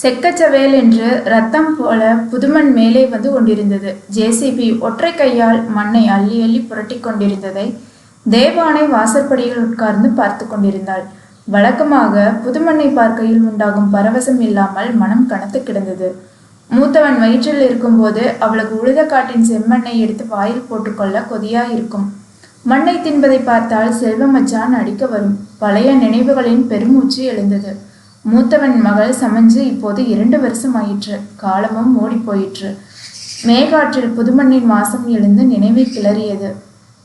செக்கச்சவேல் என்று ரத்தம் போல புதுமண் மேலே வந்து கொண்டிருந்தது. ஜேசிபி ஒற்றை கையால் மண்ணை அள்ளி அள்ளி புரட்டி கொண்டிருந்ததை தேவானை வாசற்படியில் உட்கார்ந்து பார்த்து கொண்டிருந்தாள். வழக்கமாக புதுமண்ணை பார்க்கையில் உண்டாகும் பரவசம் இல்லாமல் மனம் கனத்து கிடந்தது. மூத்தவன் வயிற்றில் இருக்கும்போது அவளுக்கு உழுத காட்டின் செம்மண்ணை எடுத்து வாயில் போட்டுக்கொள்ள கொதியா இருக்கும். மண்ணை தின்பதை பார்த்தால் செல்வமச்சான் அடிக்க வரும். பழைய நினைவுகளின் பெருமூச்சு எழுந்தது. மூத்தவன் மகள் சமஞ்சு இப்போது இரண்டு வருஷம் ஆயிற்று காலமும் ஓடி போயிற்று மேகாற்றில் புதுமண்ணின் வாசம் எழுந்து நினைவை கிளறியது.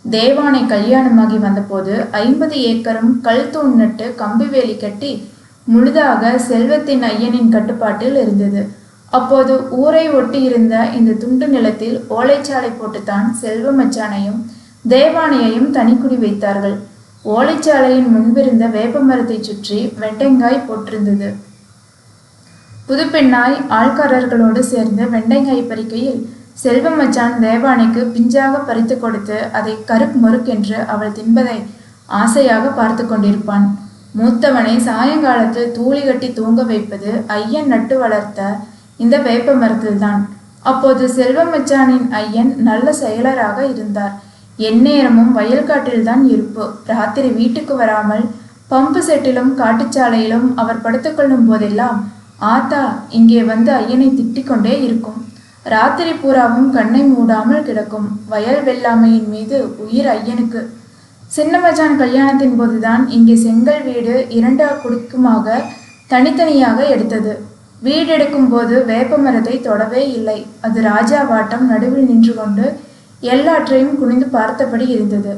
தேவானை கல்யாணமாகி வந்தபோது ஐம்பது ஏக்கரும் கல் தூண் நட்டு கம்பி வேலி கட்டி முழுதாக செல்வத்தின் ஐயனின் கட்டுப்பாட்டில் இருந்தது. அப்போது ஊரை ஒட்டி இருந்த இந்த துண்டு நிலத்தில் ஓலைச்சாலை போட்டுத்தான் செல்வமச்சானையும் தேவானையையும் தனிக்குடி வைத்தார்கள். ஓலைச்சாலையின் முன்பிருந்த வேப்ப மரத்தை சுற்றி வெண்டைங்காய் போட்டிருந்தது. புதுப்பெண்ணாய் ஆள்காரர்களோடு சேர்ந்து வெண்டைங்காய் பறிக்கையில் செல்வம் மச்சான் தேவானைக்கு பிஞ்சாக பறித்து கொடுத்து அதை கருப் மொறுக்கென்று அவள் தின்பதை ஆசையாக பார்த்து கொண்டிருப்பான். மூத்தவனை சாயங்காலத்தில் தூளி கட்டி தூங்க வைப்பது ஐயன் நட்டு வளர்த்த இந்த வேப்ப மரத்தில்தான் அப்போது செல்வம் மச்சானின் ஐயன் நல்ல செயலராக இருந்தார். எந்நேரமும் வயல்காட்டில்தான் இருப்பு. ராத்திரி வீட்டுக்கு வராமல் பம்பு செட்டிலும் காட்டுச்சாலையிலும் அவர் படுத்துக்கொள்ளும் போதெல்லாம் ஆத்தா இங்கே வந்து ஐயனை திட்டிக் கொண்டே இருக்கும். ராத்திரி பூராவும் கண்ணை மூடாமல் கிடக்கும். வயல் வெள்ளாமையின் மீது உயிர் ஐயனுக்கு. சின்னமஜான் கல்யாணத்தின் போதுதான் இங்கே செங்கல் வீடு இரண்டா குடுக்குமாக தனித்தனியாக எடுத்தது. வீடு எடுக்கும் போது வேப்ப மரத்தை தொடவே இல்லை. அது ராஜா வாட்டம் நடுவில் நின்று கொண்டு எல்லாற்றையும் குனிந்து பார்த்தபடி இருந்தது.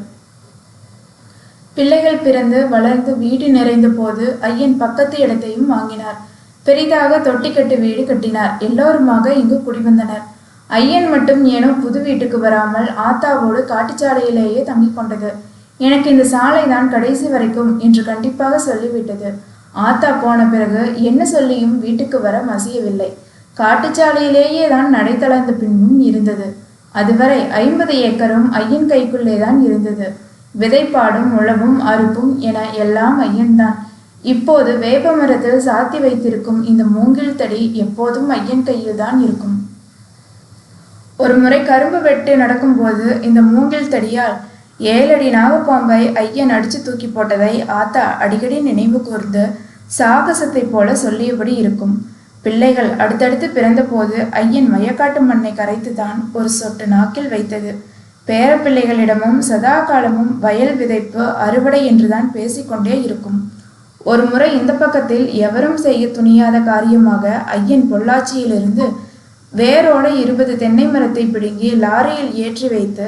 பிள்ளைகள் பிறந்து வளர்ந்து வீடு நிறைந்த போது ஐயன் பக்கத்து இடத்தையும் வாங்கினார். பெரிதாக தொட்டிக்கட்டு வீடு கட்டினார். எல்லோருமாக இங்கு குடிவந்தனர். ஐயன் மட்டும் ஏனோ புது வீட்டுக்கு வராமல் ஆத்தாவோடு காட்டுச்சாலையிலேயே தங்கிக் கொண்டது. எனக்கு இந்த சாலை தான் கடைசி வரைக்கும் என்று கண்டிப்பாக சொல்லிவிட்டது. ஆத்தா போன பிறகு என்ன சொல்லியும் வீட்டுக்கு வர மசியவில்லை. காட்டுச்சாலையிலேயே தான் நடை தளர்ந்த பின்பும் இருந்தது. அதுவரை ஐம்பது ஏக்கரும் ஐயன் கைக்குள்ளே தான் இருந்தது. விதைப்பாடும் உழவும் அறுப்பும் என எல்லாம் ஐயன்தான். இப்போது வேப்ப மரத்தில் சாத்தி வைத்திருக்கும் இந்த மூங்கில் தடி எப்போதும் ஐயன் கையில் தான் இருக்கும். ஒரு முறை கரும்பு வெட்டு நடக்கும்போது இந்த மூங்கில் தடியால் ஏழடி நாகப்பாம்பை ஐயன் அடிச்சு தூக்கி போட்டதை ஆத்தா அடிக்கடி நினைவு கூர்ந்து சாகசத்தை போல சொல்லியபடி இருக்கும். பிள்ளைகள் அடுத்தடுத்து பிறந்தபோது ஐயன் மையக்காட்டு மண்ணை கரைத்து தான் ஒரு சொட்டு நாக்கில் வைத்தது. பேரப்பிள்ளைகளிடமும் சதா காலமும் வயல் விதைப்பு அறுவடை என்றுதான் பேசிக்கொண்டே இருக்கும். ஒரு முறை இந்த பக்கத்தில் எவரும் செய்ய துணியாத காரியமாக ஐயன் பொள்ளாச்சியிலிருந்து வேரோட இருபது தென்னை மரத்தை பிடுங்கி லாரியில் ஏற்றி வைத்து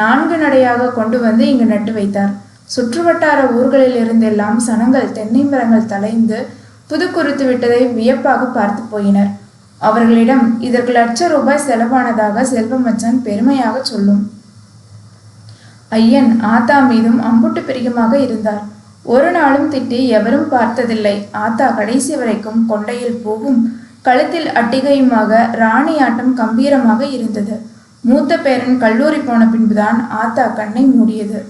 நான்கு நடையாக கொண்டு வந்து இங்கு நட்டு வைத்தார். சுற்றுவட்டார ஊர்களில் இருந்தெல்லாம் சனங்கள் தென்னை மரங்கள் தலைந்து புது விட்டதை வியப்பாக பார்த்து போயினர். அவர்களிடம் இதற்கு லட்ச ரூபாய் செலவானதாக செல்வமச்சன் பெருமையாக சொல்லும். ஐயன் ஆத்தா மீதும் அம்புட்டு பிரியமாக இருந்தார். ஒரு நாளும் திட்டி எவரும் பார்த்ததில்லை. ஆத்தா கடைசி வரைக்கும் கொண்டையில் பூவும் கழுத்தில் அட்டிகையுமாக ராணி ஆட்டம் கம்பீரமாக இருந்தது. மூத்த பேரன் கல்லூரி போன பின்புதான் ஆத்தா கண்ணை மூடியது.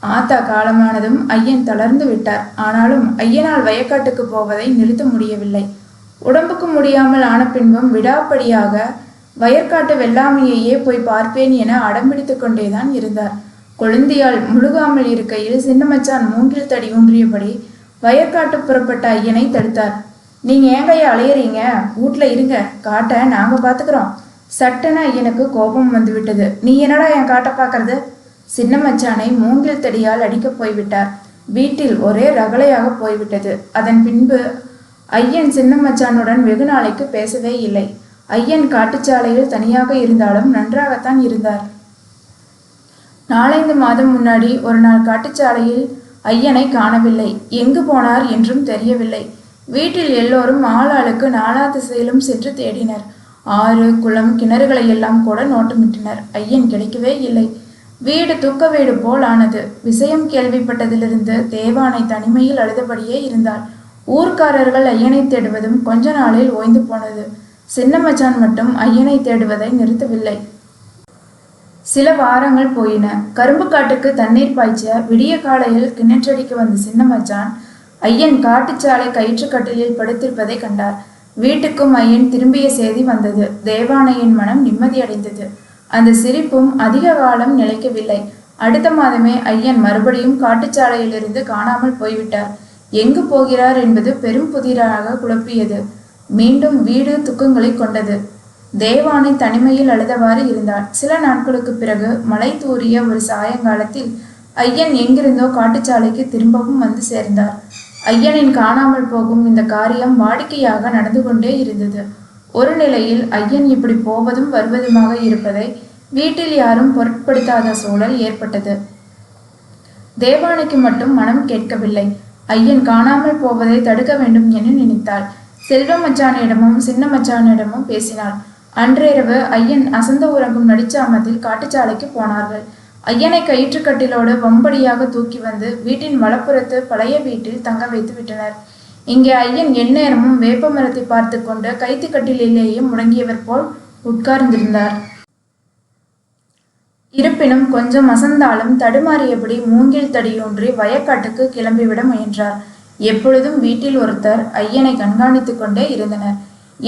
ஆத்தா காலமானதும் ஐயன் தளர்ந்து விட்டார். ஆனாலும் ஐயனால் வயக்காட்டுக்கு போவதை நிறுத்த முடியவில்லை. உடம்புக்கு முடியாமல் ஆன பின்பும் விடாப்படியாக வயற்காட்டு வெள்ளாமையையே போய் பார்ப்பேன் என அடம்பிடித்து கொண்டேதான் இருந்தார். கொழுந்தியால் முழுகாமல் இருக்கையில் சின்னமச்சான் மூங்கில் தடி ஊன்றியபடி வயற்காட்டு புறப்பட்ட ஐயனை தடுத்தார். நீங்க ஏங்கையா அலையறீங்க? வீட்ல இருங்க. காட்டை நாங்க பாத்துக்கிறோம். சட்டென ஐயனுக்கு கோபம் வந்துவிட்டது. நீ என்னடா என் காட்டை பார்க்கறது சின்ன மச்சானை மூங்கில் தடியால் அடிக்கப் போய்விட்டார். வீட்டில் ஒரே ரகளையாக போய்விட்டது. அதன் பின்பு ஐயன் சின்ன மச்சானுடன் வெகு நாளைக்கு பேசவே இல்லை. ஐயன் காட்டுச்சாலையில் தனியாக இருந்தாலும் நன்றாகத்தான் இருந்தார். நாலைந்து மாதம் முன்னாடி ஒரு நாள் காட்டுச்சாலையில் ஐயனை காணவில்லை. எங்கு போனார் என்றும் தெரியவில்லை. வீட்டில் எல்லோரும் ஆளாளுக்கு நாலா திசையிலும் சென்று தேடினர். ஆறு குளம் கிணறுகளை எல்லாம் கூட நோட்டமிட்டனர். ஐயன் கிடைக்கவே இல்லை. வீடு துக்க வீடு போல் ஆனது. விஷயம் கேள்விப்பட்டதிலிருந்து தேவானை தனிமையில் அழுதபடியே இருந்தாள். ஊர்க்காரர்கள் ஐயனை தேடுவதும் கொஞ்ச நாளில் ஓய்ந்து போனது. சின்ன மச்சான் மட்டும் ஐயனை தேடுவதை நிறுத்தவில்லை. சில வாரங்கள் போயின. கரும்பு காட்டுக்கு தண்ணீர் பாய்ச்ச விடிய காலையில் கிணற்றடிக்கு வந்த சின்ன மச்சான் ஐயன் காட்டுச்சாலை கயிற்றுக்கட்டிலில் படுத்திருப்பதை கண்டார். வீட்டுக்கும் ஐயன் திரும்பிய செய்தி வந்தது. தேவானையின் மனம் நிம்மதியடைந்தது. அந்த சிரிப்பும் அதிக காலம் நிலைக்கவில்லை. அடுத்த மாதமே ஐயன் மறுபடியும் காட்டுச்சாலையிலிருந்து காணாமல் போய்விட்டார். எங்கு போகிறார் என்பது பெரும் புதிராக குழப்பியது. மீண்டும் வீடு துக்கங்களை கொண்டது. தேவானை தனிமையில் அழுதவாறு இருந்தார் சில நாட்களுக்கு பிறகு மலை தூறிய ஒரு சாயங்காலத்தில் ஐயன் எங்கிருந்தோ காட்டுச்சாலைக்கு திரும்பவும் வந்து சேர்ந்தார். ஐயனின் காணாமல் போகும் இந்த காரியம் வாடிக்கையாக நடந்து கொண்டே இருந்தது. ஒரு நிலையில் ஐயன் இப்படி போவதும் வருவதுமாக இருப்பதை வீட்டில் யாரும் பொருட்படுத்தாத சூழல் ஏற்பட்டது. தேவானைக்கு மட்டும் மனம் கேட்கவில்லை. ஐயன் காணாமல் போவதை தடுக்க வேண்டும் என நினைத்தாள். செல்வ மச்சானிடமும் சின்ன மச்சானிடமும் பேசினாள். அன்றிரவு ஐயன் அசந்த உறங்கும் நடிச்சாமத்தில் காட்டுச்சாலைக்கு போனார்கள். ஐயனை கயிற்றுக்கட்டிலோடு வம்படியாக தூக்கி வந்து வீட்டின் வலப்புறத்து பழைய வீட்டில் தங்க வைத்து விட்டனர். இங்கே ஐயன் எந்நேரமும் வேப்ப மரத்தை பார்த்து கொண்டு கைத்துக்கட்டிலேயே முடங்கியவர் போல் உட்கார்ந்திருந்தார். இருப்பினும் கொஞ்சம் அசந்தாலும் தடுமாறியபடி மூங்கில் தடியூன்றி வயக்காட்டுக்கு கிளம்பிவிட முயன்றார். எப்பொழுதும் வீட்டில் ஒருத்தர் ஐயனை கண்காணித்துக் கொண்டே இருந்தனர்.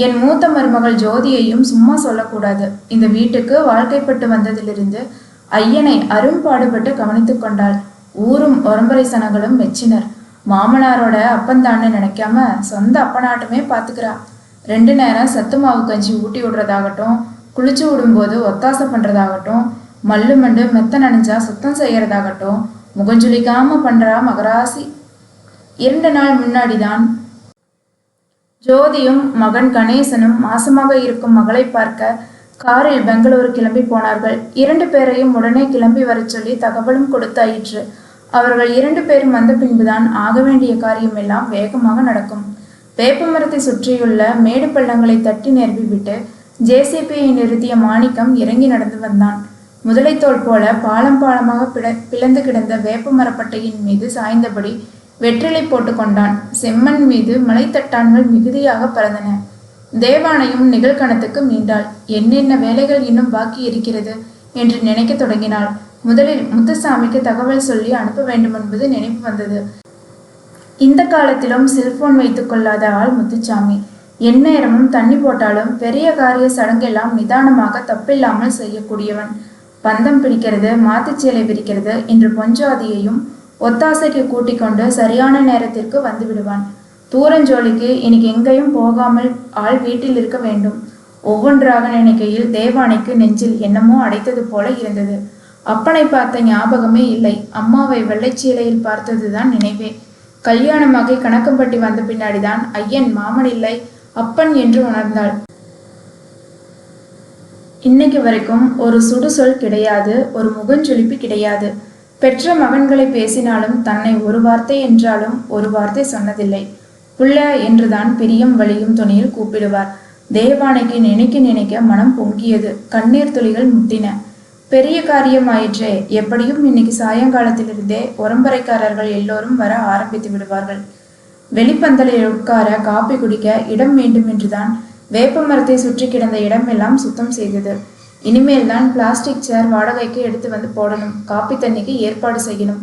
என் மூத்த மருமகள் ஜோதியையும் சும்மா சொல்லக்கூடாது. இந்த வீட்டுக்கு வாழ்க்கைப்பட்டு வந்ததிலிருந்து ஐயனை அரும்பாடுபட்டு கவனித்துக் கொண்டாள். ஊரும் ஒரம்பரை சனங்களும் மெச்சினர். மாமனாரோட அப்பந்தான்னு நினைக்காம சொந்த அப்பனாட்டமே பார்த்துக்கிறா ரெண்டு நேரம் சத்து மாவு கஞ்சி ஊட்டி விடுறதாகட்டும் குளிச்சு விடும்போது ஒத்தாசை பண்றதாகட்டும் மல்லு மண்டு மெத்த நனைஞ்சா சுத்தம் செய்யறதாகட்டும் முகஞ்சுலிக்காமல் பண்றா மகராசி. இரண்டு நாள் முன்னாடிதான் ஜோதியும் மகன் கணேசனும் மாசமாக இருக்கும் மகளை பார்க்க காரில் பெங்களூரு கிளம்பி போனார்கள். இரண்டு பேரையும் உடனே கிளம்பி வரச் சொல்லி தகவலும் கொடுத்தாயிற்று. அவர்கள் இரண்டு பேரும் வந்த பின்புதான் ஆக வேண்டிய காரியம் எல்லாம் வேகமாக நடக்கும். வேப்பமரத்தை சுற்றியுள்ள மேடு பள்ளங்களை தட்டி நிரப்பிவிட்டு ஜேசிபியை நிறுத்திய மாணிக்கம் இறங்கி நடந்து வந்தான். முதலைத்தோல் போல பாலம் பாலமாக பிள பிளந்து கிடந்த வேப்பமரப்பட்டையின் மீது சாய்ந்தபடி வெற்றிலை போட்டு கொண்டான். செம்மண் மீது மலைத்தட்டான்கள் மிகுதியாக பறந்தன. தேவானையும் நிகழ்கணத்துக்கு மீண்டாள். என்னென்ன வேலைகள் இன்னும் பாக்கி இருக்கிறது? என்று நினைக்கத் தொடங்கினாள். முதலில் முத்துசாமிக்கு தகவல் சொல்லி அனுப்ப வேண்டும் என்பது நினைப்பு வந்தது. இந்த காலத்திலும் செல்போன் வைத்துக் கொள்ளாத ஆள் முத்துச்சாமி எந்நேரமும் தண்ணி போட்டாலும் பெரிய காரிய சடங்கெல்லாம் நிதானமாக தப்பில்லாமல் செய்யக்கூடியவன். பந்தம் பிடிக்கிறது மாத்துச்சேலை விரிக்கிறது என்று பொஞ்சாதியையும் ஒத்தாசைக்கு கூட்டிக் கொண்டு சரியான நேரத்திற்கு வந்து விடுவான். தூரஞ்சோலிக்கு இன்னைக்கு எங்கேயும் போகாமல் ஆள் வீட்டில் இருக்க வேண்டும். ஒவ்வொன்றாக நினைக்கையில் தேவானைக்கு நெஞ்சில் என்னமோ அடைத்தது போல இருந்தது. அப்பனை பார்த்த ஞாபகமே இல்லை. அம்மாவை வெள்ளைச்சீலையில் பார்த்ததுதான் நினைவே. கல்யாணமாகி கணக்கம்பட்டி வந்த பின்னாடிதான் ஐயன் மாமன் இல்லை. அப்பன் என்று உணர்ந்தாள். இன்னைக்கு வரைக்கும் ஒரு சுடுசொல் கிடையாது ஒரு முகஞ்சொலிப்பு கிடையாது. பெற்ற மகன்களை பேசினாலும் தன்னை ஒரு வார்த்தை என்றாலும் ஒரு வார்த்தை சொன்னதில்லை. புள்ள என்றுதான் பிரியும் வழியும் துணியில் கூப்பிடுவார். தேவானைக்கு நினைக்க நினைக்க மனம் பொங்கியது. கண்ணீர் துளிகள் முட்டின. பெரிய காரியம் ஆயிற்றே எப்படியும் இன்னைக்கு சாயங்காலத்திலிருந்தே உரம்பரைக்காரர்கள் எல்லோரும் வர ஆரம்பித்து விடுவார்கள். வெளிப்பந்தலில் உட்கார காப்பி குடிக்க இடம் வேண்டும் என்றுதான் வேப்ப மரத்தை சுற்றி கிடந்த இடமெல்லாம் சுத்தம் செய்தது. இனிமேல் தான் பிளாஸ்டிக் சேர் வாடகைக்கு எடுத்து வந்து போடணும். காப்பி தண்ணிக்கு ஏற்பாடு செய்யணும்.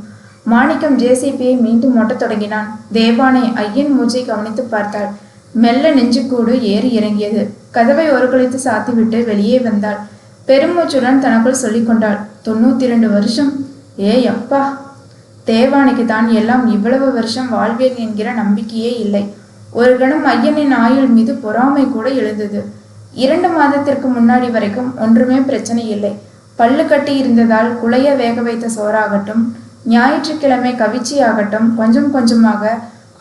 மாணிக்கம் ஜேசிபியை மீண்டும் ஓட்டத் தொடங்கினான். தேவானை ஐயன் மூச்சை கவனித்து பார்த்தாள். மெல்ல நெஞ்சுக்கூடு ஏறி இறங்கியது. கதவை ஒரு கழித்து சாத்திவிட்டு வெளியே வந்தாள். பெருமூச்சுடன் தனக்குள் சொல்லிக்கொண்டாள் தொண்ணூத்தி இரண்டு வருஷம்? ஏ அப்பா! தேவானைக்கு தான் எல்லாம் இவ்வளவு வருஷம் வாழ்வேன் என்கிற நம்பிக்கையே இல்லை. ஒரு கணம் ஐயனின் ஆயுள் மீது பொறாமை கூட எழுந்தது. இரண்டு மாதத்திற்கு முன்னாடி வரைக்கும் ஒன்றுமே பிரச்சனை இல்லை. பல்லு கட்டி இருந்ததால் குளைய வேக வைத்த சோறாகட்டும் ஞாயிற்றுக்கிழமை கவிச்சி ஆகட்டும் கொஞ்சம் கொஞ்சமாக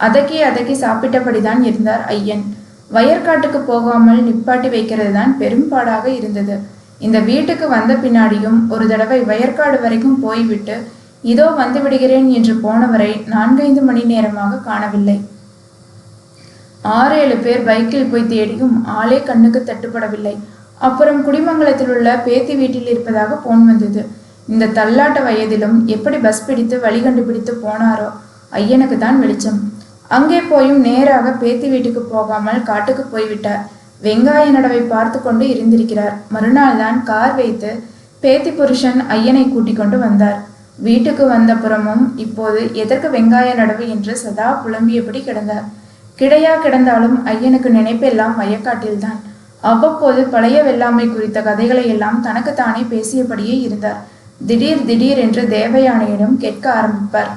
அதக்கி அதக்கி சாப்பிட்டபடிதான் இருந்தார் ஐயன். வயற்காட்டுக்கு போகாமல் நிப்பாட்டி வைக்கிறது தான் பெரும்பாடாக இருந்தது. இந்த வீட்டுக்கு வந்த பின்னாடியும் ஒரு தடவை வயற்காடு வரைக்கும் போய்விட்டு இதோ வந்து விடுகிறேன் என்று போனவரை நான்கைந்து மணி நேரமாக காணவில்லை. ஆறு ஏழு பேர் பைக்கில் போய் தேடியும் ஆளே கண்ணுக்கு தட்டுப்படவில்லை. அப்புறம் குடிமங்கலத்தில் உள்ள பேத்தி வீட்டில் இருப்பதாக போன் வந்தது. இந்த தள்ளாட்ட வயதிலும் எப்படி பஸ் பிடித்து வழி கண்டுபிடித்து போனாரோ ஐயனுக்கு தான் வெளிச்சம். அங்கே போயும் நேராக பேத்தி வீட்டுக்கு போகாமல் காட்டுக்கு போய்விட்டார். வெங்காய நடவை பார்த்து கொண்டு இருந்திருக்கிறார். மறுநாள் தான் கார் வைத்து பேத்தி புருஷன் ஐயனை கூட்டிக் கொண்டு வந்தார். வீட்டுக்கு வந்த புறமும் இப்போது எதற்கு வெங்காய நடவு என்று சதா புலம்பியபடி கிடந்தார். கிடையா கிடந்தாலும் ஐயனுக்கு நினைப்பெல்லாம் வயக்காட்டில்தான் அவ்வப்போது பழைய வெள்ளாமை குறித்த கதைகளை எல்லாம் தனக்குத்தானே பேசியபடியே இருந்தார். திடீர் திடீர் என்று தேவயானையிடம் கேட்க ஆரம்பிப்பார்.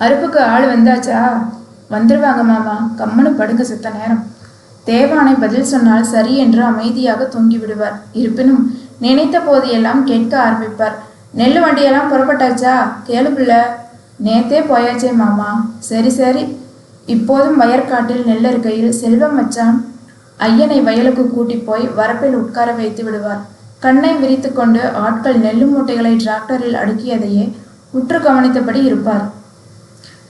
அறுப்புக்கு ஆள் வந்தாச்சா? வந்துருவாங்க மாமா. கம்மனு படுங்க செத்த நேரம். தேவானை பதில் சொன்னால் சரி என்று அமைதியாக தொங்கி விடுவார் இருப்பினும் நினைத்த போதையெல்லாம் கேட்க ஆரம்பிப்பார். நெல் வண்டியெல்லாம் புறப்பட்டாச்சா? கேளு பிள்ளை. நேத்தே போயாச்சே மாமா. சரி சரி. இப்போதும் வயற்காட்டில் நெல் இருக்கையில் செல்வம் மச்சான் ஐயனை வயலுக்கு கூட்டி போய் வரப்பில் உட்கார வைத்து விடுவார். கண்ணை விரித்து கொண்டு ஆட்கள் நெல்லு மூட்டைகளை டிராக்டரில் அடுக்கியதையே உற்று கவனித்தபடி இருப்பார்.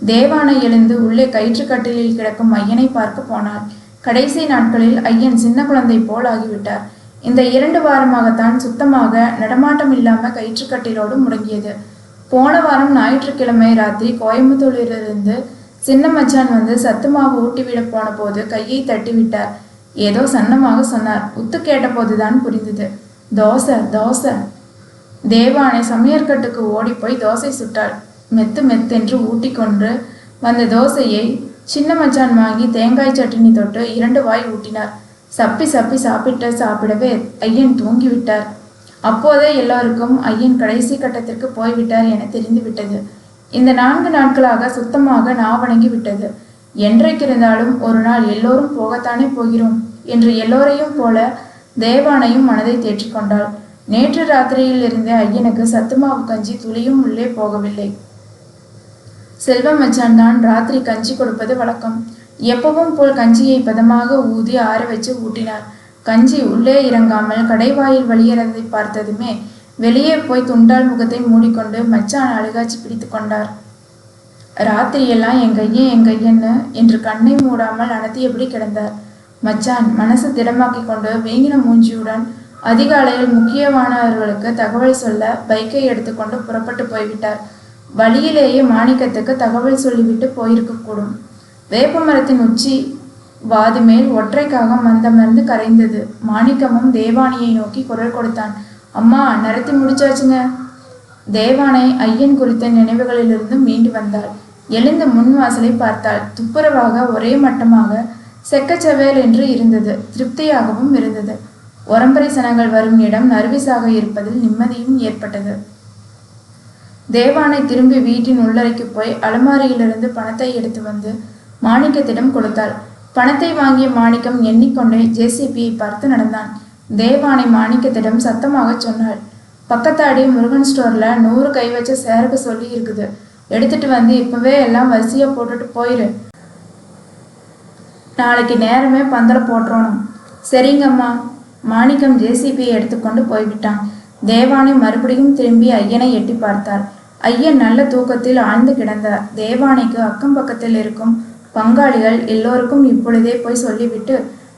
தேவானை எழுந்து உள்ளே கயிற்றுக்கட்டிலில் கிடக்கும் ஐயனை பார்க்க போனாள் கடைசி நாட்களில் ஐயன் சின்ன குழந்தை போல் ஆகிவிட்டார். இந்த இரண்டு வாரமாகத்தான் சுத்தமாக நடமாட்டம் இல்லாம கயிற்றுக்கட்டிலோடு முடங்கியது. போன வாரம் ஞாயிற்றுக்கிழமை ராத்திரி கோயம்புத்தூரிலிருந்து சின்ன மச்சான் வந்து சத்து மாவு ஊட்டிவிட போன போது கையை தட்டி விட்டார் ஏதோ சன்னமாக சொன்னார். உத்து கேட்டபோதுதான் புரிந்தது. தோசை தோசை. தேவானை சமையற்கட்டுக்கு ஓடிப்போய் தோசை சுட்டாள். மெத்து மெத்தென்று ஊட்டிக்கொண்டு வந்த தோசையை சின்ன மச்சான் வாங்கி தேங்காய் சட்னி தொட்டு இரண்டு வாய் ஊட்டினார். சப்பி சப்பி சாப்பிட்ட சாப்பிடவே ஐயன் தூங்கிவிட்டார். அப்போதே எல்லாருக்கும் ஐயன் கடைசி கட்டத்திற்கு போய்விட்டார் என தெரிந்து விட்டது இந்த நான்கு நாட்களாக சுத்தமாக நாவணங்கி விட்டது என்றைக்கிருந்தாலும் ஒரு நாள் எல்லோரும் போகத்தானே போகிறோம் என்று எல்லோரையும் போல தேவானையும் மனதை தேற்றிக்கொண்டாள். நேற்று ராத்திரியில் இருந்த ஐயனுக்கு சத்துமாவு கஞ்சி துளியும் உள்ளே போகவில்லை. செல்வம் மச்சான் தான் ராத்திரி கஞ்சி கொடுப்பது வழக்கம். எப்பவும் போல் கஞ்சியை பதமாக ஊதி ஆற வச்சு ஊட்டினார். கஞ்சி உள்ளே இறங்காமல் கடைவாயில் வழியறதை பார்த்ததுமே வெளியே போய் துண்டால் முகத்தை மூடிக்கொண்டு மச்சான் அழுகாச்சி பிடித்து கொண்டார். ராத்திரியெல்லாம் என் கையன் என் கையன்னு என்று கண்ணை மூடாமல் அனத்தியபடி கிடந்தார். மச்சான் மனசு திடமாக்கி கொண்டு வீங்கின மூஞ்சியுடன் அதிகாலையில் முக்கியமானவர்களுக்கு தகவல் சொல்ல பைக்கை எடுத்துக்கொண்டு புறப்பட்டு போய்விட்டார். வழியிலேயே மாணிக்கத்துக்கு தகவல் சொல்லிவிட்டு போயிருக்கக்கூடும். வேப்ப மரத்தின் உச்சி வாது மேல் ஒற்றைக்காக மந்தமர்ந்து கரைந்தது. மாணிக்கமும் தேவானியை நோக்கி குரல் கொடுத்தான். அம்மா நிறத்தி முடிச்சாச்சுங்க. தேவானை ஐயன் குறித்த நினைவுகளிலிருந்து மீண்டு வந்தாள். எழுந்த முன் வாசலை பார்த்தாள். துப்புரவாக ஒரே மட்டமாக செக்கச்சவேல் என்று இருந்தது. திருப்தியாகவும் இருந்தது. ஒரம்பரை சனங்கள் வரும் இடம் நர்விசாக இருப்பதில் நிம்மதியும் ஏற்பட்டது. தேவானை திரும்பி வீட்டின் உள்ளறைக்கு போய் அலமாரியிலிருந்து பணத்தை எடுத்து வந்து மாணிக்கத்திடம் கொடுத்தாள். பணத்தை வாங்கிய மாணிக்கம் எண்ணிக்கொண்டே ஜேசிபியை பார்த்து நடந்தான். தேவானை மாணிக்கத்திடம் சத்தமாக சொன்னாள். பக்கத்தாடி முருகன் ஸ்டோர்ல நூறு கை வச்ச சேருக்கு சொல்லி இருக்குது. எடுத்துட்டு வந்து இப்பவே எல்லாம் வரிசையா போட்டுட்டு போயிரு. நாளைக்கு நேரமே பந்தல போட்டுறணும். சரிங்கம்மா. மாணிக்கம் ஜேசிபியை எடுத்துக்கொண்டு போய்விட்டான். தேவானை மறுபடியும் திரும்பி ஐயனை எட்டி பார்த்தார் ஐயன் நல்ல தூக்கத்தில் ஆழ்ந்து கிடந்தார் தேவானைக்கு அக்கம் பக்கத்தில் இருக்கும் பங்காளிகள் எல்லோருக்கும் இப்பொழுதே போய் சொல்லிவிட்டு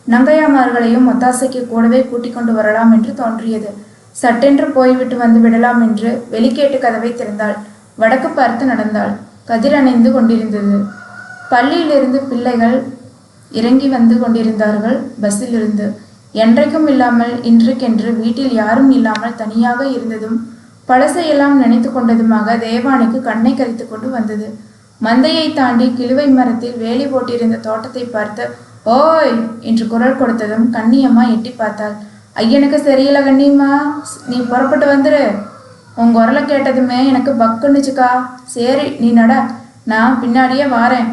நங்கையாமார்களையும் ஒத்தாசைக்கு கூடவே கூட்டிக் கொண்டு வரலாம் என்று தோன்றியது. சட்டென்று போய்விட்டு வந்து விடலாம் என்று வெளிக்கேட்டு கதவை திறந்தாள். வடக்கு பார்த்து நடந்தாள். கதிர் அணைந்து கொண்டிருந்தது. பள்ளியிலிருந்து பிள்ளைகள் இறங்கி வந்து கொண்டிருந்தார்கள் பஸ்ஸிலிருந்து. என்றைக்கும் இல்லாமல் இன்றைக்கென்று வீட்டில் யாரும் இல்லாமல் தனியாக இருந்ததும் பழசையெல்லாம் நினைத்து கொண்டதுமாக தேவானைக்கு கண்ணை கரித்து கொண்டு வந்தது. மந்தையை தாண்டி கிழுவை மரத்தில் வேலி போட்டிருந்த தோட்டத்தை பார்த்து ஓய்! என்று குரல் கொடுத்ததும் கண்ணியம்மா எட்டி பார்த்தாள். ஐயனுக்கு சரியில்லை கண்ணியம்மா நீ புறப்பட்டு வந்துரு. உன் குரலை கேட்டதுமே எனக்கு பக்குன்னுச்சுக்கா சரி நீ நட. நான் பின்னாடியே வாரேன்.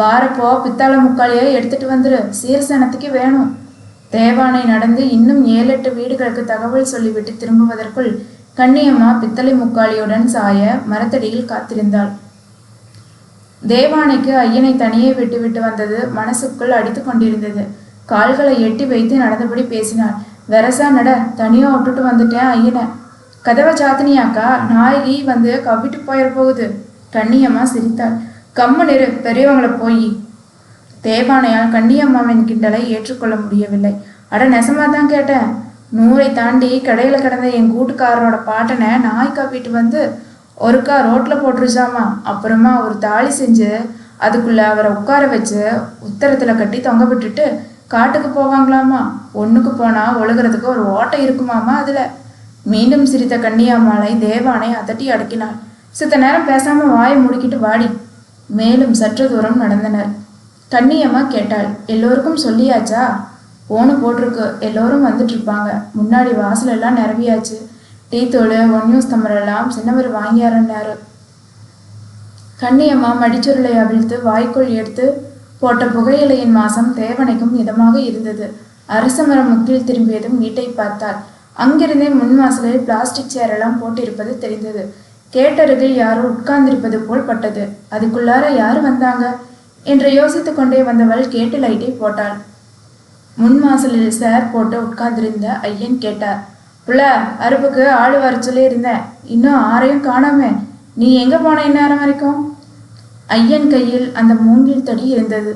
வாரப்போ பித்தாள முக்காலியை எடுத்துட்டு வந்துரு. சீர்சனத்துக்கு வேணும். தேவானை நடந்து இன்னும் ஏழு எட்டு வீடுகளுக்கு தகவல் சொல்லிவிட்டு திரும்புவதற்குள் கண்ணியம்மா பித்தளை முக்காலியுடன் சாய மரத்தடியில் காத்திருந்தாள். தேவானைக்கு ஐயனை தனியே விட்டுவிட்டு வந்தது மனசுக்குள் அடித்து கொண்டிருந்தது. கால்களை எட்டி வைத்து நடந்தபடி பேசினாள். வெரசா நட தனியா விட்டுட்டு வந்துட்டேன் ஐயனை. கதவை சாத்தினியாக்கா நாயகி வந்து கவ்விட்டு போயிட போகுது. கண்ணியம்மா சிரித்தாள். கம்மு நிறு பெரியவங்கள போய். தேவானையால் கண்ணியம்மாவின் கிண்டலை ஏற்றுக்கொள்ள முடியவில்லை. அட நெசமா தான் கேட்டேன். நூறை தாண்டி கடையில் கிடந்த என் கூட்டுக்காரரோட பாட்டனை நாய் காப்பிட்டு வந்து ஒருக்கா ரோட்டில் போட்டுருச்சாமா அப்புறமா ஒரு தாலி செஞ்சு அதுக்குள்ளே அவரை உட்கார வச்சு உத்தரத்தில் கட்டி தொங்க விட்டுட்டு காட்டுக்கு போவாங்களாமா? ஒன்றுக்கு போனால் ஒழுகிறதுக்கு ஒரு ஓட்டை இருக்குமாமா அதில்? மீண்டும் சிரித்த கன்னியாமாலை தேவானை அதட்டி அடக்கினாள். சித்த நேரம் பேசாமல் வாயை முடிக்கிட்டு வாடி. மேலும் சற்று தூரம் நடந்தனர். கண்ணியம்மா கேட்டாள் எல்லோருக்கும் சொல்லியாச்சா? போனு போட்டிருக்கு. எல்லோரும் வந்துட்டு இருப்பாங்க முன்னாடி வாசல் எல்லாம் நிரம்பியாச்சு. டீ தூள் ஒன் நியூஸ் தம்பரெல்லாம் சின்னவர் வாங்கியாரன்னாரு. கண்ணியம்மா மடிச்சுருளை அவிழ்த்து வாய்க்குள் எடுத்து போட்ட புகையிலையின் மாசம் தேவனைக்கும் இதமாக இருந்தது. அரச மரம் முக்கில் திரும்பியதும் வீட்டை பார்த்தாள். அங்கிருந்தே முன் வாசலில் பிளாஸ்டிக் சேரெல்லாம் போட்டிருப்பது தெரிந்தது. கேட்டருகில் யாரோ உட்கார்ந்திருப்பது போல் பட்டது. அதுக்குள்ளார யார் வந்தாங்க? என்று யோசித்துக்கொண்டே வந்தவள் கேட்டு லைட்டை போட்டாள். முன் வாசலில் சேர் போட்டு உட்கார்ந்திருந்த ஐயன் கேட்டார் புள்ள அறுப்புக்கு ஆள் வர சொல்லி இருந்தேன் இன்னும் ஆரையும் காணாமே. நீ எங்க போன இந்நேரம் வரைக்கும்? ஐயன் கையில் அந்த மூங்கில் தடி இருந்தது.